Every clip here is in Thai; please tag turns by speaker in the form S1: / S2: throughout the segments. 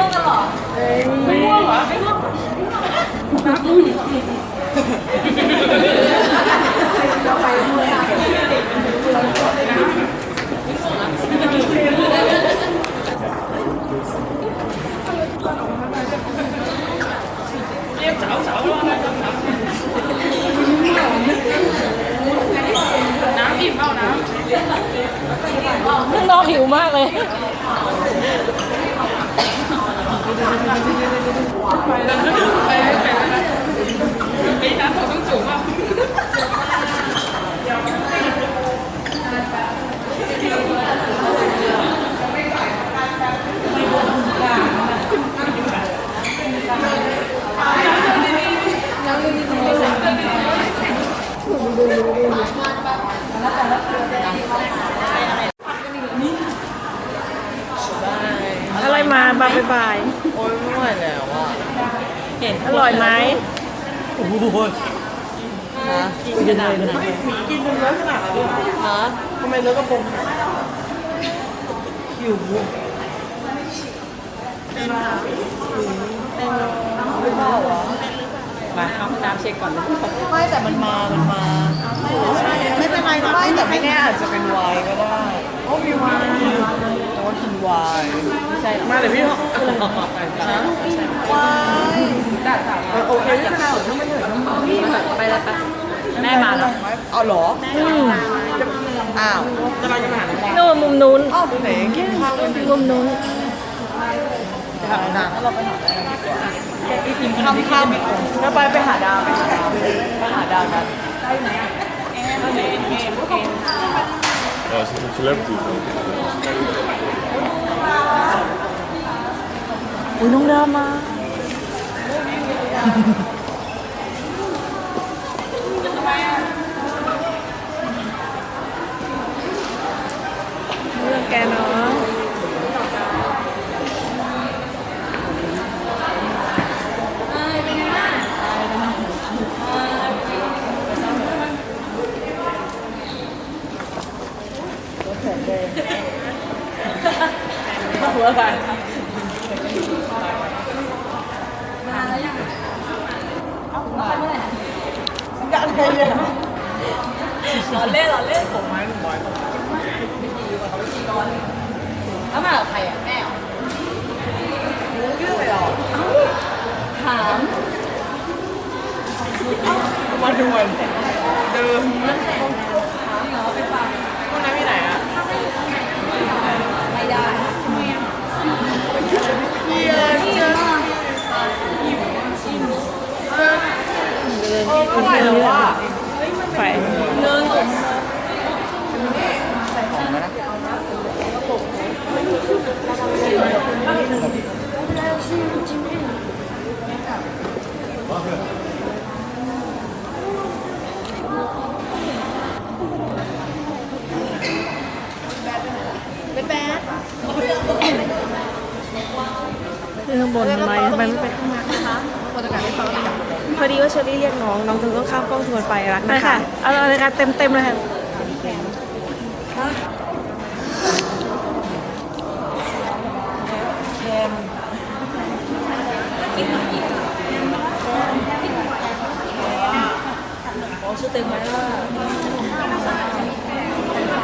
S1: ง่วงกันเหรอ
S2: ไม่ง่วงเหรอไม่ง่วงน้ำอุ่นเรียกสาวสาวว่าอะไรน้ำอิ่มเปล่าน้ำ
S3: น้องหิวมากเลย
S2: ไปแล้วนะไปแล้วไปแล้วนะไอ้น้ำเขาต้องสูงอะ
S3: อะไรมาบายบาย
S4: โอ้ยไม่ไหวแล้วอะ
S3: เห็นอร่อยไหม
S4: โอ้โหฮะ
S3: กินกันเลยนะ
S4: กินจนเลิกขนาดนั้นเลยฮะทำไมเลิกกระโปรงหิวเป็นมา ไม่เบาเหรอ
S3: มาเข้าห้องน้ำเช็คก่อนเลย
S4: ไม่แต่มันมามันมาไม่เป็นไรนะไม่แต่ไม่แน่อาจจะเป็นวายก็ได้โอ้มีวายแต่ว่ากินวาย
S3: ใช่
S4: มาเดี๋ยวพี่ฮะวายโอเคไม่เป็นไรหรอกถ้าไม่เหนื่อยก็มา
S3: ไปแล้วปะแม่มาแล้ว
S4: เอาเหรอ
S3: อืม
S4: อ้าวจะมาจะมาหาน้อง
S3: นู่นมุมนู้น
S4: อ้าวไหนกินข้าวกัน
S3: มุมนู้น
S4: ไปหาดาวถ้าเราไปหาดาว ข้ามข้ามแล้วไปไปหาดาวไปหาดาวไปหาดาวกัน
S5: Ja, ze zijn celebrities.
S3: อุ้ยน้องดาวมา เรื่องแกเนาะ หัวไป
S4: กันไงเนี่ย
S3: รอเล่นรอเล่น
S4: ผมไม้หนุ่มบอย
S3: แล้วมากับใครอะแม่เหรอ
S4: รู้เรื่องเลยหรอ
S3: ถาม
S4: มาด่วนเดิมห้องน้ำที่ไหนอะ
S3: ไม่ได้
S4: เยี่ยมเจ้าโอ้ไม่ไหวแล้วอะ
S3: ไฟ
S4: เนิน
S3: คือข้างบนทำไมทำไมไม่ไปข้างล่างพอดีว่า เชอรี่เรียกน้อง น้องถึงต้องข้ามกล้องทวนไปรักนะคะ เอาเลยค่ะเต็มเต็มเลยค่ะ
S4: เค็ม
S3: ชื่อเต็มไหมว่า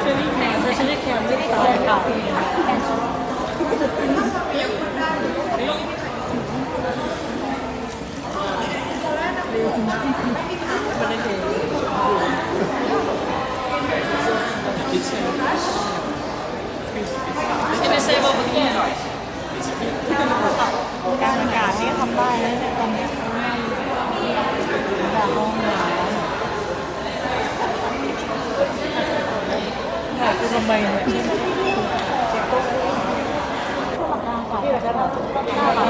S3: เชอรี่แคมเชอรี่แคมไม่ได้ตายค่ะไม่ใช่ว่าเมื่อกี้
S4: การอากาศนี่ทำได้นะเนี่ยตรงนี้แบบห้องน้ำ ถ่ายกูทำไมเนี่ยที่เราจะบอกหน้าเรา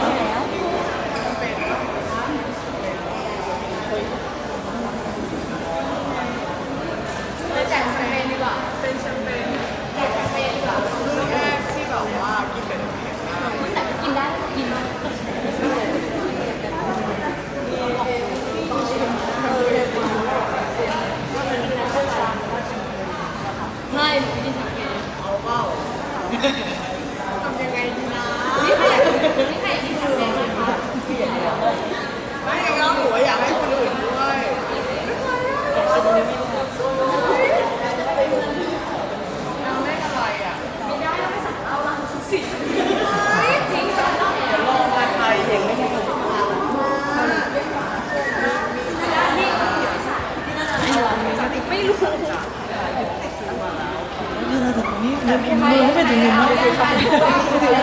S4: ใช่แล้ว
S3: ไม่กินผักเกลือ
S4: ทำยังไงดีนะ
S3: นี่ใครอยากกินนี่ใครอยาก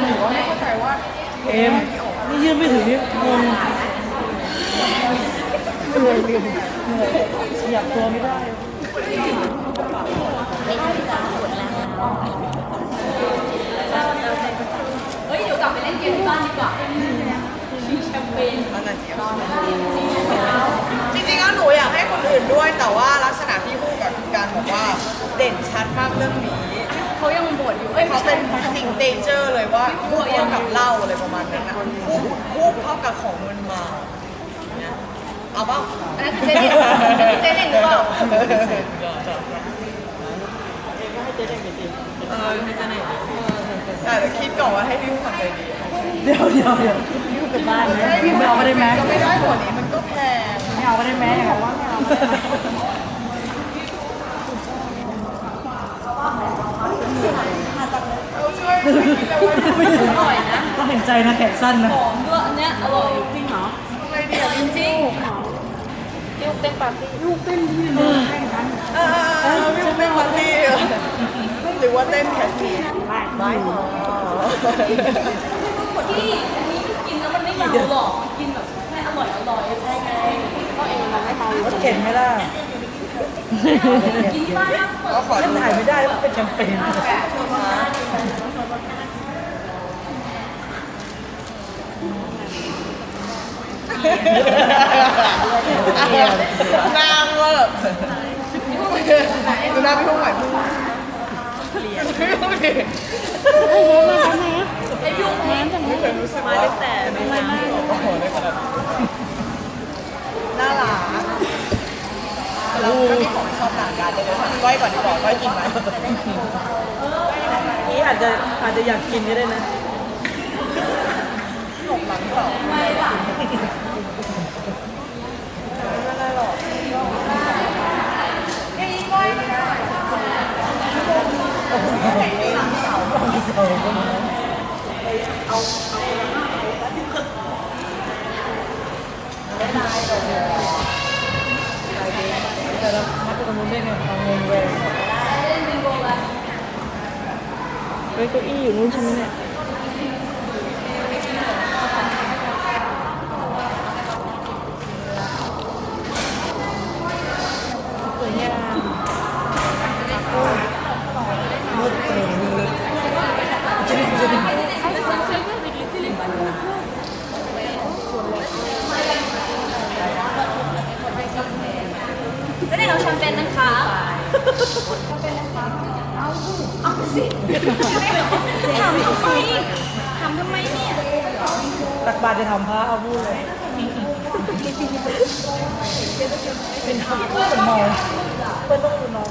S4: หรือว่าไม่เข้าใจว่า
S3: เอ็มนี่ยื่นไม่ถึงนี่งงเหนื่อยลืมเหนื่อยขยับตัวไม่ได้
S2: เฮ้ย เดี๋ยวกลับไปเล่นเกมที่บ้านดีกว่าชิงแชมเปญ
S4: จริงๆแล้วหนูอยากให้คนอื่นด้วย แต่ว่าลักษณะพี่พูดกับการบอกว่าเด่นชัดมากเรื่องนี้
S2: เขายังบวชอยู่เอ้ย
S4: เขาเป็นสิ่งเดนเจอร์เลยว่าพูดเท่ากับเหล้าอะไรประมาณนั้นนะพูดพูดเท่ากับของมันมาเนี่ยเอาเปล่า
S2: อันนั้นคือเจเน็ตอันนั้นคือเจเน็ตหรือเปล่า
S4: เออไม่จะไหนแต่เดี๋ยวคิดก่อนว่าให้พี่พูดกับใจดี
S3: เดี๋ยวเดี๋ยวเดี๋ยวพี่เป็นบ้านไหมพี่ไม่เอาไปได้ไหม
S4: ก็ไม่ได้หัวนี้มันก็แพง
S3: ไม่เอาไปได้ไหมอย่างนั้นว่าไม่เอา ไปได้ไหมต้องเห็นใจนะแขนสั้นนะ
S2: หอมด้วยอันเนี้ยอร่อยจริงเหรอจริงจริงลูกเต้นปาร์ตี้ลูกเต้นที่
S4: เออเออพี่พูดเต้นวันนี้หรือว่าเต้นแคทตี้ไม่
S2: ที่อันนี้กินแล้วมันไม่เมาหรอกมันกินแบบให้อร่อยอร่อยใช่ไงก็เองมันไม่เมาร
S3: ถเข็นไหมล่ะ
S2: กินที่บ้านนะเปิด
S4: ก็ขอ
S3: ฉันถ่ายไม่ได้มันเป็นแคมเปญ
S4: นางว่าแบบดูหน้าพี่พุ่งใหม่พุ่งพี่พุ่งดิ
S2: ไอ้ยุงแห้งจัง
S4: ไม่เคยรู้สึกว่าแต่ไม่มากโอ้โหนขนาดน่ารัก แล้วก็มีของชอบหนังกันเดี๋ยวถามก้อยก่อนดีกว่าก้อยกินไหม
S3: นี่อาจจะอาจจะอยากกินก็ได้นะ
S4: หลบหลังสองไม่ได้หรอก
S3: แต่เรา พักตรงนู้นได้ไงเอางงเลยเฮ้ยเก้าอี้อยู่นู้นใช่ไหมเนี่ยสวยงามจะดึงจะดึง
S2: จะได้เราแชมเปญนะคะเอาสิถามทำไมถามทำไมเนี่ย
S3: ตักบาตรจะทำพระเอาพูดเลย เป็นทำพูดเป็นเมาเพื่อนต้องเมา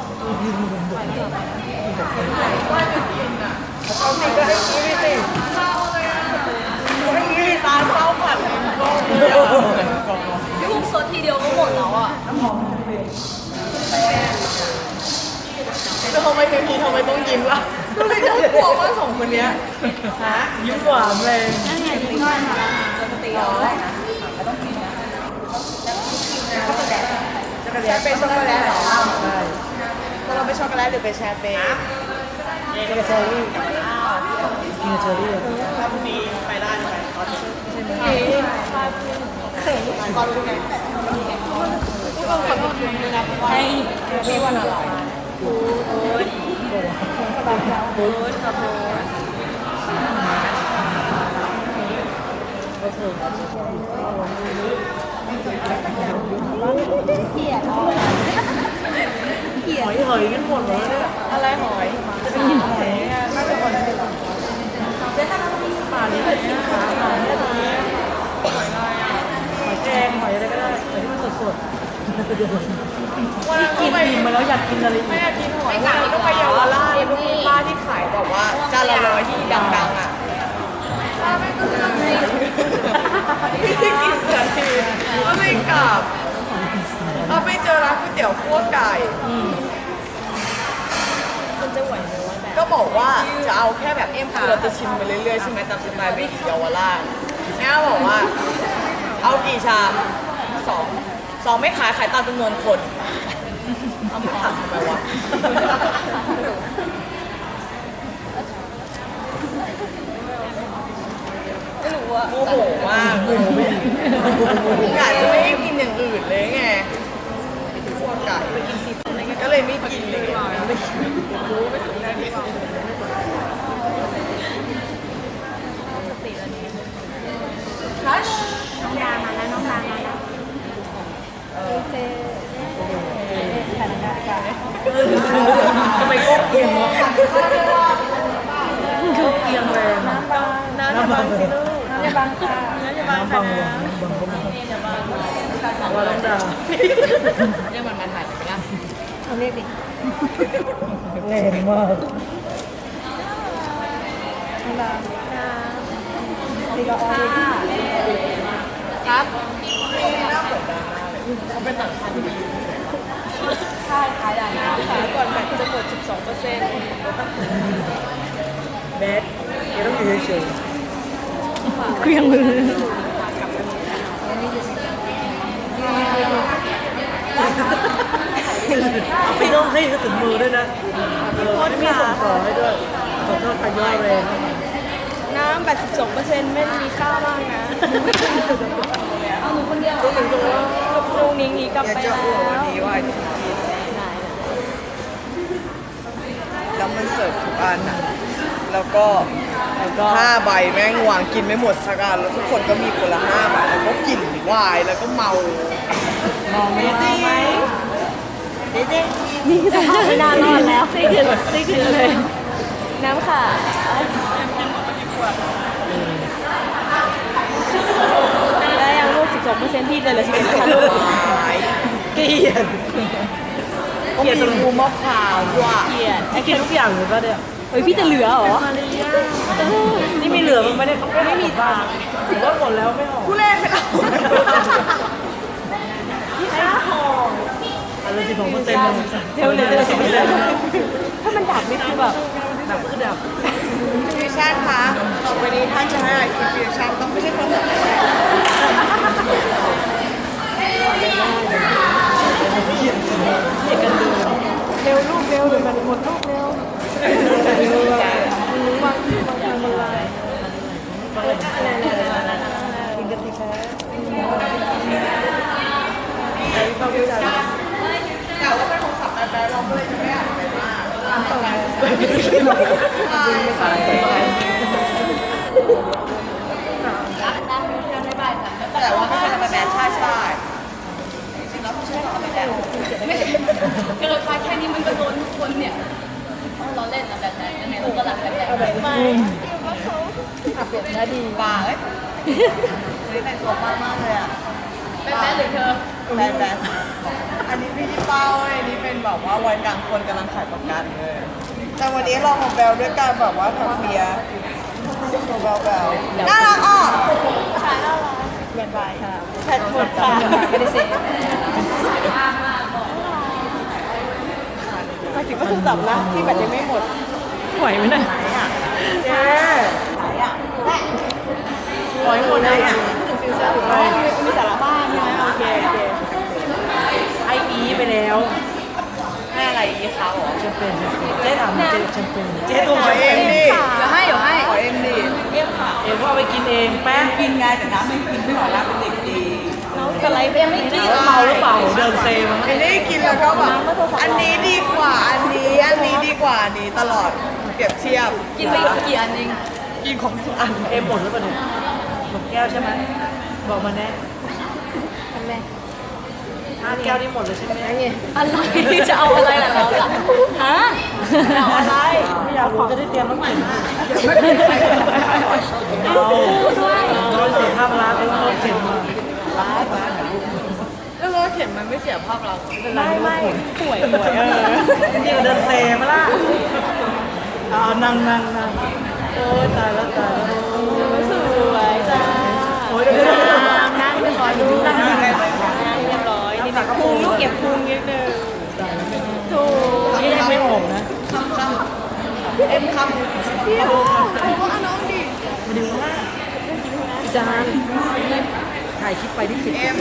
S4: เอาสิก็ให้กี้ไปสิให้กี้ตาเศร้าผัดเลย
S2: พี่พุ่งโซดทีเดียวก็หมดแล้วอะ
S4: แล้วทำไมเทพีทำไมต้องยิ้มล่ะ ก็เลยจะกลัวว่าสองคนเนี้ยฮะ
S3: ยิ้มหวานเลย
S4: ช็อกโกแลตเป็นช็อกโกแลตเหรอ
S3: ใช่
S4: แล้วเราเป็นช็อกโกแลตหรือเป็นแชมเปญ
S3: กินกับเชอรี่กินกับเชอรี่
S4: ถ้าพรุ่งนี้ไปได้ไหมขอรู้ไงให้พี่วันอะไร
S3: หอย เหยกันหมดเลยเนี่ย
S4: อะไรหอย
S3: จะเป็นหอยอะน่าจะคนที่ป่านี้เป็นที่ขาหอยเนี่ยตรงนี้หอยแกงหอยอะไรก็ได้หอยที่มันสด
S4: วันนั้นก็
S3: กิน
S4: ไป
S3: อิ่มาแล้วอยากกินอะไรอี
S4: ไม่อยากกินหอยวันนั้นก็ไปเยาวราชแล้วก็มีป้าที่ขายแบบว่าจานละร้อยที่ดังๆอะป้าไม่ก็จะไม่ได้กินสักทีก็ไม่กลับเราไปเจอร้านก๋วยเตี๋ยวคั่วไก่
S2: มันจะไหวไหมวะแบบ
S4: ก็บอกว่าจะเอาแค่แบบเอ็มคือเราจะชิมไปเรื่อยๆใช่ไหมตามสไตล์วิถีเยาวราชแม่บอกว่า เอากี่ชาม องไม่ขายขายตามจำนวนคนเอาไม่ถามทำไมวะโมโหมากกะจะไม่ให้กินอย่างอื่นเลยไงพวกไก่ก็เลยไม่กินเลย
S2: น้องดามาแล้วน้องดามาแล้ว เจถ่ายนาฬิกา
S3: ทำไมก็เอียงวะก็เอียงแรงน้ำบางน้ำบางสิลูก
S2: อย่าบังค่ะ
S3: น้ำบางวะน้ำบางก็บางว่าลังดา
S4: เรียกมันมาถ่ายไหมล่ะ
S2: เอาเรียกดิ
S3: แรงมาก
S2: น้องดาดีก็ออ
S4: ครับ
S2: ใช่ขายได้นะ
S4: ขายก่อนแบตจะหมด 12เปอร์เซ็นต์
S3: แบดเดี๋ยวต้องอยู่เฉย
S2: เครื่องมือ
S3: ไม่ต้องให้ถึงมือด้วยนะไม่มีส่งต่อให้ด้วยขอโทษค่ะย่อแรง
S4: น้ำ 82เปอร์เซ็นต์ไม่มีค่ามากนะ
S2: เอาหนูคนเดียว
S4: ลูก นิ้งนี้กลับไปแล้วแล้วมันเสิร์ฟทุกอันอะแล้วก็ห้าใบแม่งวางกินไม่หมดสักอันแล้วทุกคนก็มีคนละห้าใบแล้วก็กินวายแล้วก็เมา
S3: มองไม่ดีไหม
S2: นี่จะทำไม่นานรอดแล้วนี่คือนี่คือเลย น้ำค่ะได้ ยังเปอร์เซ็นต์ที่เหลือ11ค่ะลูก
S3: เกลียด
S4: ก็มีมูมะพร้าวด้วย
S2: เกลียด
S3: ไอ้กินทุกอย่างเลยป่ะเนี่ย
S2: เฮ้ยพี่จะเหลือเหรอ
S3: นี่มีเหลือมันไม่ได้ไม่มีทางถือว่าหมดแล้วไม่ออก
S4: ผู้เล่นไปเอาพี่คะ
S3: อะไรสิบสองเปอร์เซ็นต์
S2: เร็วเร็วเร็วเร็วถ้ามันดับนี่คือแบบ
S3: ดับก็คือดับ
S4: ฟิวชั่นคะต่อไปนี้ถ้าจะให้ฟิวชั่นต้องไม่ใช่คนแบบ
S2: เร็วลูกเร็วเดี๋ยมันหมดลูกเร็วรู้บางทีบางทีมันลาย
S3: กินกันทีแพ้ไอ้ข้าววิจารณ์
S4: แต่ว่าเป็นของสับแบบแบบเราเลยจะไม่อ่านไปมากแต่ว่าไม่ใช่แบบแบบใช่ใช่จริงๆแล้วไม่ใช่ แบบแบบ
S1: ไม่ใช่เกิดมาแค่นี้มันก็โดนทุกคนเนี่ยเราเล่นนะแบบนั้นยังไงเราก็รักแบบนั้นไม่
S2: แล้วดี
S4: ป่าเอ้ยนี่แต่งตัวมากมากเลยอะ
S1: เป็นแม่หรือเธอ
S4: แบนแบนอันนี้พี่ที่เป้าอันนี้เป็นแบบว่าวัยกลางคนกำลังขายประกันเลย แต่วันนี้ลองของแบลด้วยการแบบว่าทำเบียร์ของแบลแบลน่ารักอะ
S2: เรียนไปค่ะ
S4: แพทหมดค่ะ
S2: ไม่ได้เสีย
S4: มายถึงว่าโทรศัพท์นะที่แบตยังไม่หมด
S2: ไหวไหมเนี่ย
S3: เจ๊
S4: ไหนอะแม่
S3: ปล่อยหมดเลยอะ
S4: อ๋อมีมีสาระบ้านใช่ไหมโอเคโอเค
S3: ไออีไปแล้ว
S4: ให้อะไรอีกคะหรอ
S3: แชมเปญเจ๊ถามเจ๊แชมเปญเจ๊ตัว
S4: ขอ
S3: แชม
S4: เอ
S3: เป
S4: ง
S3: ญ
S4: ดิ
S1: เดี๋ยวให้เดี๋ยวให้
S4: ขอเองดิ
S3: เอ็มว่าเอาไปกินเองแป๊ะ
S4: กินไงแต่น้ำไม่กินไม่ขอน้ำเป็นเด็กดี
S1: สไลด์ไปยังไม่กิน
S3: เมาหรือเปล่าเดินเซมา
S4: ไม่ได้กินแล้วก็แบบอันนี้ดีกว่าอันนี้อันนี้ดีกว่าอันนี้ตลอดเปรียบเทียบ
S1: กินไปกี่อันเอง
S4: กินของทุกอัน
S3: เอ็มหมดหรือเปล่าเนี่ยหมดแก้วใช่ไหมบอกมาแน่
S2: ทำไม
S3: ห้าแก้วนี่หมดเลยใช่ไหม
S1: อะไรจะเอาอะไรล่ะเราล่ะฮะเอาอะไร
S3: ไม่อยากรู้จะได้เตรียมน้ำแข็งเอาเราเสียภาพลักษณ์แล้วเราเข็มมา
S4: แล้วรถเข็มมันไม่เสียภาพเรา
S3: ไม่ไม่ป่วยป่วยเออนี่เดินเซมาละเอานั่งนั่งนั่งโอ้ยตายแล้วตายแล้ว
S2: สวยจ้า
S3: โอ้ยเดี๋ยว
S2: นั่งเรียบร้อยดูนั่ง
S3: นั่ง
S2: เรียบร้อยนี่นะพุงลูกเก็บพุงนิดนึงถูก
S3: นี่ยังไม่ออกนะ
S4: คำคำเอ็มคำพี่โอ้ว่าน้องดิ
S3: มาดูว่าจานถ่ายคลิปไปที่ผิด
S4: เอ็ม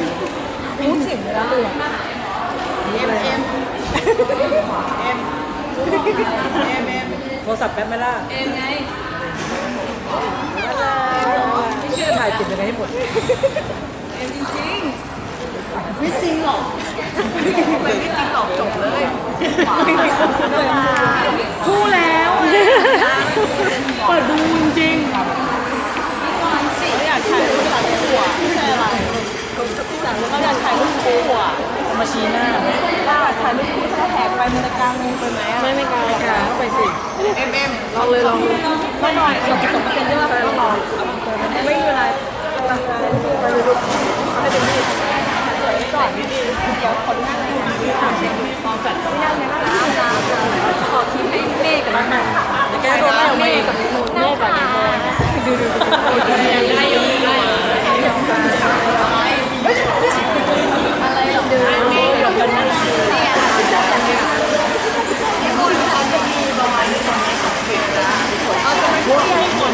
S2: รู้สึกแล้ว
S4: เอ็มเอ็มเอ็มเอ็มเอ็ม
S3: โทรศัพท์แป๊บไหมล่ะ
S1: เองไง
S3: ไม่เชื่อถ่ายเก็บยังไงให้หมด
S1: เอ็มจริง
S4: ไม่จริงหรอกไม่จริงหรอกจบเลย
S3: คู่แล้วเปิดดูจริง
S1: ๆเขาอยากถ่ายรูปสามคู่อะไม่ใช่อะไรสามแล้วก็อยากถ่ายรูปคู่อะ
S3: ๆมาชี้หน้า
S1: ถ้าถ่ายรูปคู่ถ้าแท็ก ไปมันจะกลางวงไปไหมอะ
S3: ไม่ไม่กล้าหรอกเข้าไปสิ
S4: เอ็มเอ็ม
S3: ลองเลยลองดู
S1: ก็หน่อยสองสองเปอร์เซ็นต์ด้วยก็รอ
S3: ไม่มีเวลาไปเลยลูกให้เป็นที่
S1: ก่อนดีๆเดี๋ยวคนนั่งในงานที่ทำเช็คความฝันไม่นั่งในร้านน้ำขอทีให้เมฆกับน้ำหนัก
S3: เดี๋ยวแกโดนไล่ออกมาเอง
S1: เมฆกับน้ำหนักดูดูดูยังได้อยู่อะไรหรอกดูเมฆกับน้ำหนักเนี่ย
S4: เราจะไม่พูดให้คน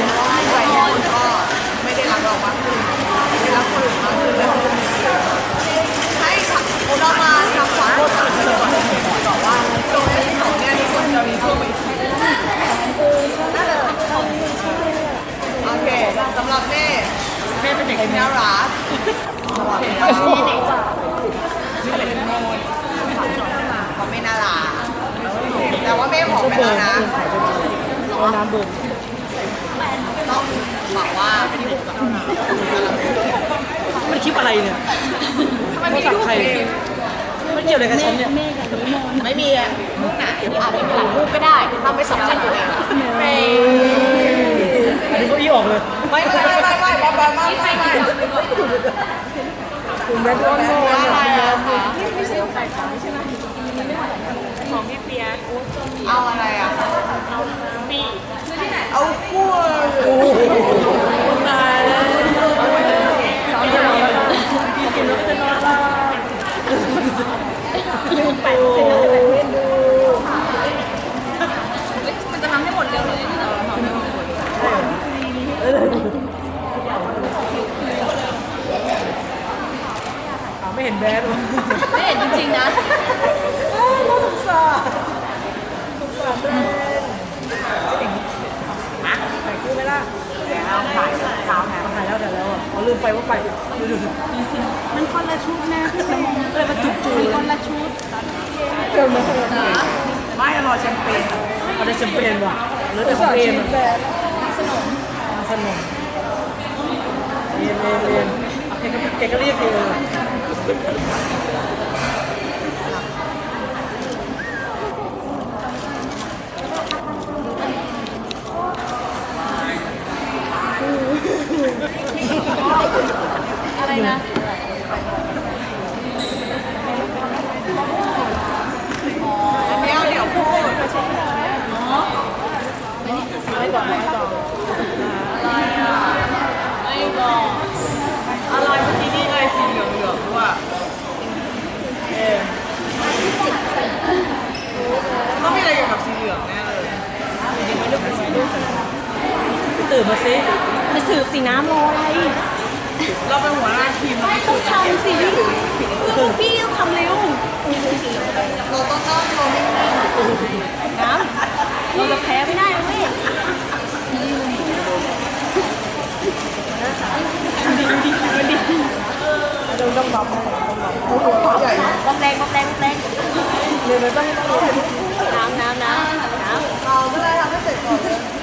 S4: ใครคนก็ไม่ได้รักเรามากขึ้นไม่ได้รักคนอื่นมากขึ้นแล้วให้ค่ะเรามาทำความเข้าใจกันก่อนบอกว่าตรงที่เขาเนี่ยทุกคนจะมีช่วงไปทีน่าจะโอเคสำหรับแม่แม่เป็ น่ารักบแม่ไม่เป็นโนเขาไม่น่ารักแต่ว่าแม่บอกไปแล้วนะ
S3: เอาน้ำเบิร์
S4: ต้องบอกว่าไม่ได้บุก
S3: มันคลิปอะไรเนี่ยโทรศัพท์ใครมันเกี่ยวอะไรกับฉันเนี่ย
S4: ไม่มีอะมุกไหนอาจจะมีหลายมุกก็ได้ทำไปสำคัญอยู่เองไม่
S3: อันนี้เก็อี้ออกเลย
S4: ไม่ไม่ไม่ไม่ไม่ไม่ไม่ไม่ไม่ไม่
S3: คุณแม่ต้นโม
S4: อะไรอะคะเอาอะไรอะ เอาปีเอาคู่
S3: ตายแล้วพี่กินแล้วก็จะนอนละยืนแปะเสร็จแล้วจะไปเล่นดู
S1: มันจะทำให้หมดเร็วเลยนี่นะ
S3: ไม่ เห็นแบดเลย
S1: ไม่เห็นจริงๆนะ
S3: สงสารสงสารแบดมาถ่ายคู่ไหมล่ะ
S4: เอาถ่ายเช้าแถม
S3: ถ่ายแล้วถ่ายแล้วอะเขาลืมไปว่าไปดูดูดู
S1: มันคนละชุดนะพี่สมอง
S3: เลยมาจุดจู
S1: มันคนละชุด
S3: เกินมาขนาด
S1: นะ
S4: ไม่รอแชมเปญ
S3: เอาได้แชมเปญว่ะเหลือแต่ของเอ็ม
S1: สนม
S3: สนุกเรียนเรียนเรียนแกก็แกก็เรียกเออ
S4: Thank you. ตื่น
S3: มาซิ
S2: ไปสืบสีน้ำรออะไร
S4: เราเป็นหัวหน้าทีมเรา
S2: ต้องทำสิเพื่อนพี่ต้องทำเร็ว
S4: เราต้องตั้งเราไม่ได้
S2: น้ำเราจะแพ้ไม่ได้นะเว้ย
S3: ต้องรับนะ
S4: ใหญ่
S2: บอมแรงบอมแรงบอมแรง
S3: เรียนไปต้องให้ต้อง
S2: น้ำน้ำน้ำน้ำ
S4: เราไม่ได้ทำให้เสร็จก่อน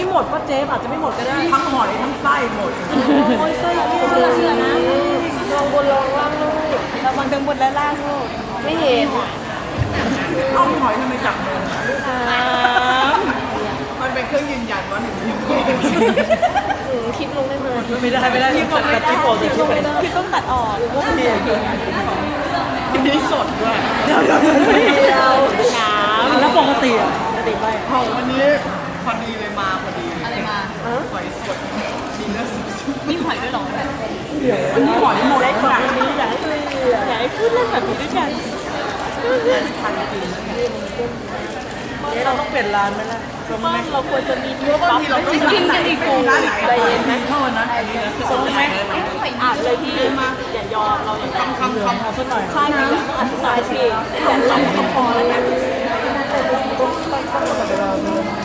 S3: ไม่หมดก็เจ๊อาจจะไม่หมดก็ได้
S4: ทั้งหอยทั้งไส้หมด
S3: โอ้ยเสื้อ
S2: เสือเสือนะ
S3: ลองบนลองล่างลูก
S2: ระวังทั้งบนและล่างลูกไม่เห็น
S4: เอาหอยทำไมจับมือ
S2: น้
S4: มันเป็นเครื่องยืนยันว่าหนูยิ้มำ
S2: คลิปลงได้ไหม
S3: ไม่ได้ไม่ได้ที่ผมตัดที่โปรจะคิดไป
S2: คลิปต้องตัดออก
S4: นี่สดด้วย
S3: เดี๋ยวเดี๋ยว
S2: เราน้
S3: แล้วปกติอะปกติไม่
S4: ของวันนี้ พอดีเลยมาพอดี
S1: อะไรมา
S4: หอยสดดีเลิศสุด
S1: มีหอยด้วยเหรอ
S3: เดี๋ยว
S4: อันนี้หอยหมด
S3: ได้
S4: แล้ว
S3: กว่า
S4: ค่ะ
S3: นี้อยากให้อยากให้พูดเรื่องแบบนี้ด้วยกันทันจริงเราต้องเปลี่ยนร้านไหมล่ะเราไม่เราควรจะมีเพราะบางทีเราต้องกินกันอีกกูใจเย็นไหมโทษนะสมไหมอ่านเลยพี่อย่ายอมเราอย่า
S4: คำคำคำ
S3: เอาสักหน่อย
S2: ข้านะ
S3: อธิบายพี่แต่เราก็พอแล้วกัน
S2: เ